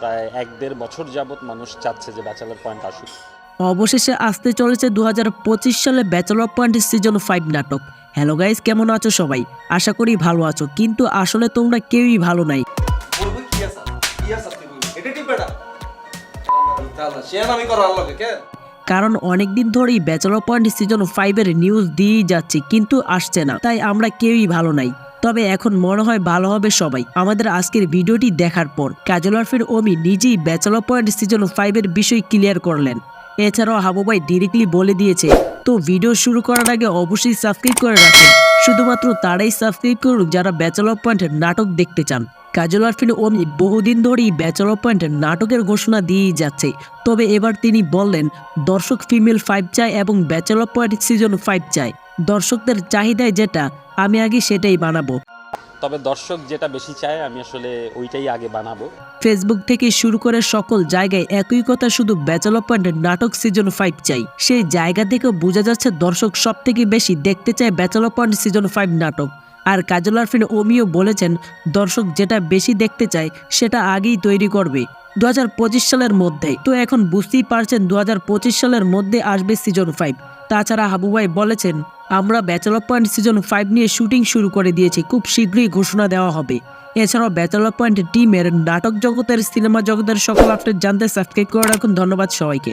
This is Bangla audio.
প্রায় এক দেড় বছর যাবৎ মানুষ চাচ্ছে যে ব্যাচেলার পয়েন্ট আসুক। অবশেষে আসতে চলেছে দু হাজার পঁচিশ সালে ব্যাচেলর পয়েন্ট সিজন ফাইভ নাটক। হ্যালো গাইস কেমন আছো সবাই? আশা করি ভালো আছো কিন্তু আসলে তোমরা কেউই ভালো নাই। কারণ অনেকদিন ধরেই ব্যাচেলর পয়েন্ট সিজন ফাইভের নিউজ দিয়েই যাচ্ছে কিন্তু আসছে না তাই আমরা কেউই ভালো নাই। তবে এখন মনে হয় ভালো হবে সবাই। আমাদের আজকের ভিডিওটি দেখার পর, কাজল আরফির ওমি নিজেই ব্যাচেলর পয়েন্ট সিজন ফাইভের বিষয় ক্লিয়ার করলেন। এছাড়াও হাবু ভাই ডিরেক্টলি বলে দিয়েছে, তো ভিডিও শুরু করার আগে অবশ্যই সাবস্ক্রাইব করে রাখুন। শুধুমাত্র তারাই সাবস্ক্রাইব করুক যারা ব্যাচেলর পয়েন্ট নাটক দেখতে চান। কাজল আরফিন ওমি বহুদিন ধরেই ব্যাচেলর পয়েন্ট নাটকের ঘোষণা দিয়েই যাচ্ছে। তবে এবার তিনি বললেন, দর্শক ফিমেল ফাইভ চায় এবং ব্যাচেলর পয়েন্ট সিজন ফাইভ চায়। দর্শকদের চাহিদায় যেটা আমি আগে সেটাই বানাবো। তবে দর্শক যেটা বেশি চায় আমি আসলে ওইটাই আগে বানাবো। ফেসবুক থেকে শুরু করে সকল জায়গায় একই কথা শুধু ব্যাচেলর পয়েন্ট নাটক সিজন ফাইভ চাই। সেই জায়গা থেকে বোঝা যাচ্ছে দর্শক সব থেকে বেশি দেখতে চায় ব্যাচেলর পয়েন্ট সিজন ফাইভ নাটক। আর কাজল আরফিন ওমিও বলেছেন দর্শক যেটা বেশি দেখতে চায় সেটা আগেই তৈরি করবে। দু হাজার পঁচিশ সালের মধ্যে। তো এখন বুঝতেই পারছেন দু হাজার পঁচিশ সালের মধ্যে আসবে সিজন ফাইভ তাছাড়া হাবু ভাই বলেছেন আমরা bachelor of point season five নিয়ে শুটিং শুরু করে দিয়েছি। খুব শীঘ্রই ঘোষণা দেওয়া হবে। এছাড়াও ব্যাচেল অফ পয়েন্ট টিমের নাটক জগতের সিনেমা জগতের সকল আপডেট জানতে সাবস্ক্রাইব করে রাখুন। ধন্যবাদ সবাইকে।